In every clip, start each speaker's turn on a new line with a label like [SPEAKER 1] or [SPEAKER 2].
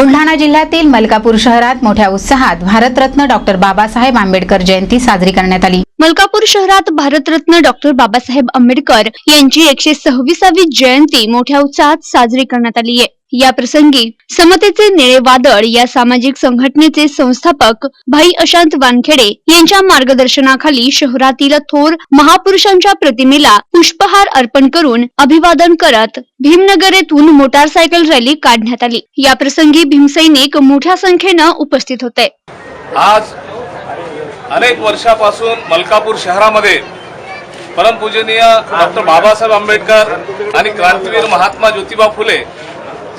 [SPEAKER 1] बुलढाणा जिल्ह्यातील मलकापूर शहरात मोठ्या उत्साहात भारतरत्न डॉक्टर बाबासाहेब आंबेडकर जयंती साजरी करण्यात आली.
[SPEAKER 2] मलकापूर शहरात भारतरत्न डॉक्टर बाबासाहेब आंबेडकर यांची एकशे सव्वीसावी जयंती मोठ्या उत्साहात साजरी करण्यात आली आहे. या प्रसंगी समतेचे निळे वादळ या सामाजिक संघटनेचे संस्थापक भाई अशांत वानखेडे यांच्या मार्गदर्शनाखाली शहरातील थोर महापुरुषांच्या प्रतिमेला पुष्पहार अर्पण करून अभिवादन करत भीमनगर येथून मोटारसायकल रॅली काढण्यात आली. या प्रसंगी भीमसैनिक मोठ्या संख्येनं उपस्थित होते.
[SPEAKER 3] आज अनेक वर्षापासून मलकापूर शहरामध्ये परमपूजनीय डॉक्टर बाबासाहेब आंबेडकर आणि क्रांतीवीर महात्मा ज्योतिबा फुले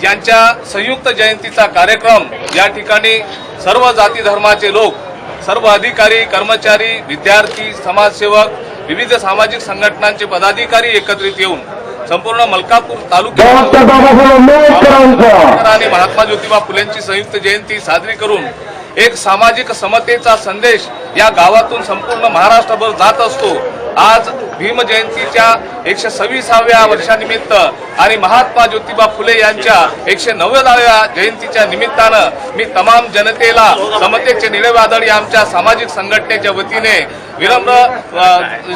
[SPEAKER 3] यांच्या संयुक्त जयंतीचा कार्यक्रम या ठिकाणी सर्व जाती धर्माचे लोक सर्व अधिकारी कर्मचारी विद्यार्थी समाजसेवक विविध सामाजिक संघटनांचे पदाधिकारी एकत्रित येऊन संपूर्ण मलकापूर तालुक्यात आणि महात्मा ज्योतिबा फुलेंची संयुक्त जयंती साजरी करून एक सामाजिक समतेचा संदेश या गावातून संपूर्ण महाराष्ट्रभर जात असतो. आज भीम जयंतीच्या एकशे सव्वीसाव्या वर्षानिमित्त आणि महात्मा ज्योतिबा फुले यांच्या एकशे नव्वदाव्या जयंतीच्या निमित्तानं मी तमाम जनतेला समतेचे निळे वादळ या आमच्या सामाजिक संघटनेच्या वतीने विनम्र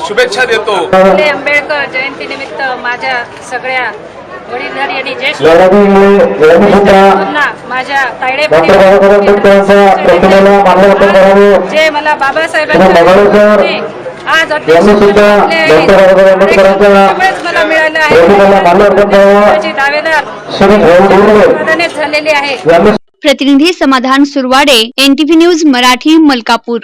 [SPEAKER 3] शुभेच्छा देतो.
[SPEAKER 4] फुले आंबेडकर जयंतीनिमित्त माझ्या सगळ्या वडीलधारी आणि ज्येष्ठ माझ्या तायडे जे मला बाबासाहेब
[SPEAKER 5] श्री मंगळवेकर
[SPEAKER 4] आज मिळालं आहे. दावेदार झालेली आहे.
[SPEAKER 2] प्रतिनिधी समाधान सुरवाडे एनटीव्ही न्यूज मराठी मलकापूर.